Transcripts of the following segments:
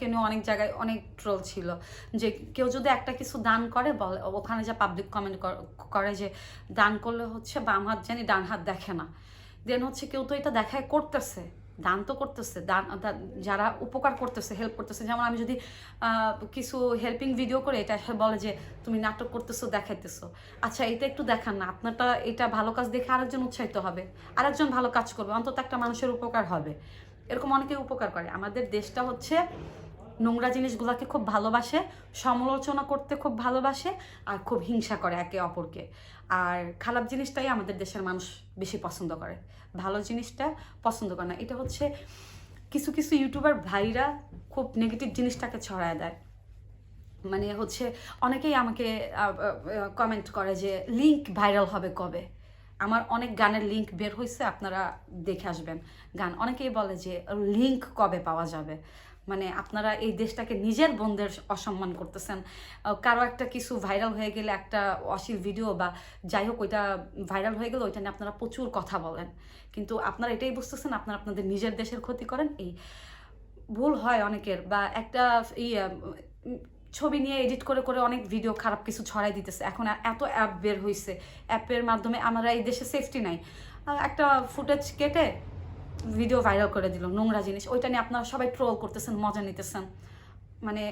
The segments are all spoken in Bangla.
কেন অনেক জায়গায় অনেক ট্রোল ছিল যে কেউ যদি একটা কিছু দান করে, বলে, ওখানে যা পাবলিক কমেন্ট করে যে দান করলে হচ্ছে বাম হাত জানি ডান হাত দেখে না। দেন হচ্ছে কেউ তো এটা দেখায় করতেছে, দান তো করতেছে, দান যারা উপকার করতেছে হেল্প করতেছে। যেমন আমি যদি কিছু হেল্পিং ভিডিও করে, এটা বলে যে, তুমি নাটক করতেছো, দেখাইতেছো। আচ্ছা এটা একটু দেখান না, আপনারটা এটা ভালো কাজ দেখে আরেকজন উৎসাহিত হবে, আরেকজন ভালো কাজ করবে, অন্তত একটা মানুষের উপকার হবে। এরকম অনেকে উপকার করে। আমাদের দেশটা হচ্ছে নোংরা জিনিসগুলোকে খুব ভালোবাসে, সমালোচনা করতে খুব ভালোবাসে আর খুব হিংসা করে একে অপরকে। আর খারাপ জিনিসটাই আমাদের দেশের মানুষ বেশি পছন্দ করে। ভালো জিনিসটা পছন্দ করে না। এটা হচ্ছে কিছু কিছু ইউটিউবার ভাইরা খুব নেগেটিভ জিনিসটাকে ছড়ায় দেয়। মানে হচ্ছে অনেকেই আমাকে কমেন্ট করে যে লিংক ভাইরাল হবে কবে? আমার অনেক গানের লিংক বের হয়েছে আপনারা দেখে আসবেন। গান অনেকেই বলে যে লিংক কবে পাওয়া যাবে? মানে আপনারা এই দেশটাকে নিজের বন্ধের অসম্মান করতেছেন। কারও একটা কিছু ভাইরাল হয়ে গেলে একটা অশ্লীল ভিডিও বা যাই হোক ওইটা ভাইরাল হয়ে গেলে ওইটা নিয়ে আপনারা প্রচুর কথা বলেন। কিন্তু আপনারা এটাই বুঝতেছেন, আপনারা আপনাদের নিজের দেশের ক্ষতি করেন। এই ভুল হয় অনেকের বা একটা ইয়ে ছবি নিয়ে এডিট করে করে অনেক ভিডিও খারাপ কিছু ছড়াই দিতেছে। এখন এত অ্যাপ বের হয়েছে অ্যাপের মাধ্যমে আমরা এই দেশে সেফটি নাই। একটা ফুটেজ কেটে ভিডিও ভাইরাল করে দিল, নোংরা জিনিস। ওইটা নিয়ে আপনারা সবাই ট্রোল করতেছেন, মজা নিতেছেন। মানে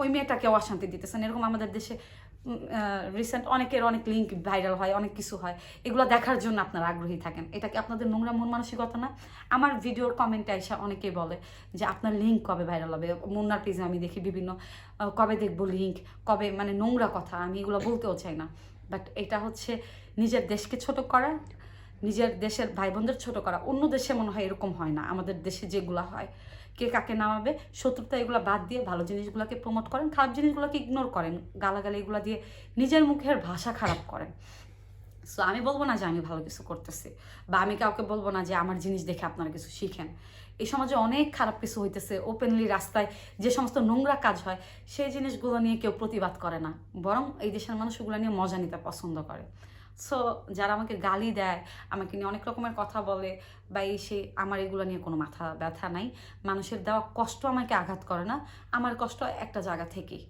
ওই মেয়েটাকেও অশান্তি দিতেছেন। এরকম আমাদের দেশে রিসেন্ট অনেকের অনেক লিঙ্ক ভাইরাল হয়, অনেক কিছু হয়। এগুলো দেখার জন্য আপনারা আগ্রহী থাকেন। এটা কি আপনাদের নোংরা মন মানসিকতা না? আমার ভিডিওর কমেন্টে এসে অনেকেই বলে যে, আপনার লিঙ্ক কবে ভাইরাল হবে? মুন্নার পেজে আমি দেখি বিভিন্ন কবে দেখব লিঙ্ক কবে মানে নোংরা কথা। আমি এগুলো বলতেও চাই না। বাট এটা হচ্ছে নিজের দেশকে ছোট করা নিজের দেশের ভাই বোনদের ছোটো করা। অন্য দেশে মনে হয় এরকম হয় না। আমাদের দেশে যেগুলো হয়, কে কাকে নামাবে, শত্রুতা এগুলো বাদ দিয়ে ভালো জিনিসগুলোকে প্রমোট করেন, খারাপ জিনিসগুলোকে ইগনোর করেন, গালাগালি এগুলো দিয়ে নিজের মুখের ভাষা খারাপ করেন। সো আমি বলব না যে আমি ভালো কিছু করতেছি, বা আমি কাউকে বলব না যে আমার জিনিস দেখে আপনারা কিছু শিখেন। এই সমাজে অনেক খারাপ কিছু হইতেছে ওপেনলি রাস্তায় যে সমস্ত নোংরা কাজ হয়, সেই জিনিসগুলো নিয়ে কেউ প্রতিবাদ করে না। বরং এই দেশের মানুষ ওগুলো নিয়ে মজা নিতে পছন্দ করে। সো যারা আমাকে গালি দেয়, আমাকে নিয়ে অনেক রকমের কথা বলে বা এই সে আমার এগুলো নিয়ে কোনো মাথা ব্যথা নাই। মানুষের দেওয়া কষ্ট আমাকে আঘাত করে না। আমার কষ্ট একটা জায়গা থেকেই।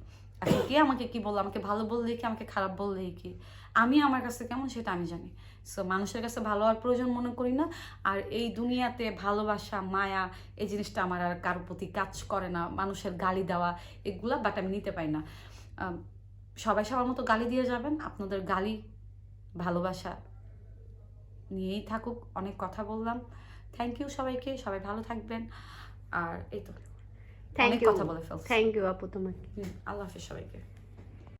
এখন কে আমাকে কি বলল? আমাকে ভালো বললেই কি? আমাকে খারাপ বললেই কি? আমি আমার কাছে কেমন সেটা আমি জানি। সো মানুষের কাছে ভালো হওয়ার প্রয়োজন মনে করি না। আর এই দুনিয়াতে ভালোবাসা, মায়া, এই জিনিসটা আমার আর কারোর প্রতি কাজ করে না। মানুষের গালি দেওয়া এগুলা বাট আমি নিতে পারি না। সবাই সবার মতো গালি দিয়ে যাবেন। আপনাদের গালি ভালোবাসা নিয়েই থাকুক অনেক কথা বললাম। থ্যাংক ইউ সবাইকে সবাই ভালো থাকবেন। আর এই তো অনেক কথা বলে ফেলছি। থ্যাংক ইউ আপু তোমাকে। আল্লাহ হাফিজ সবাইকে।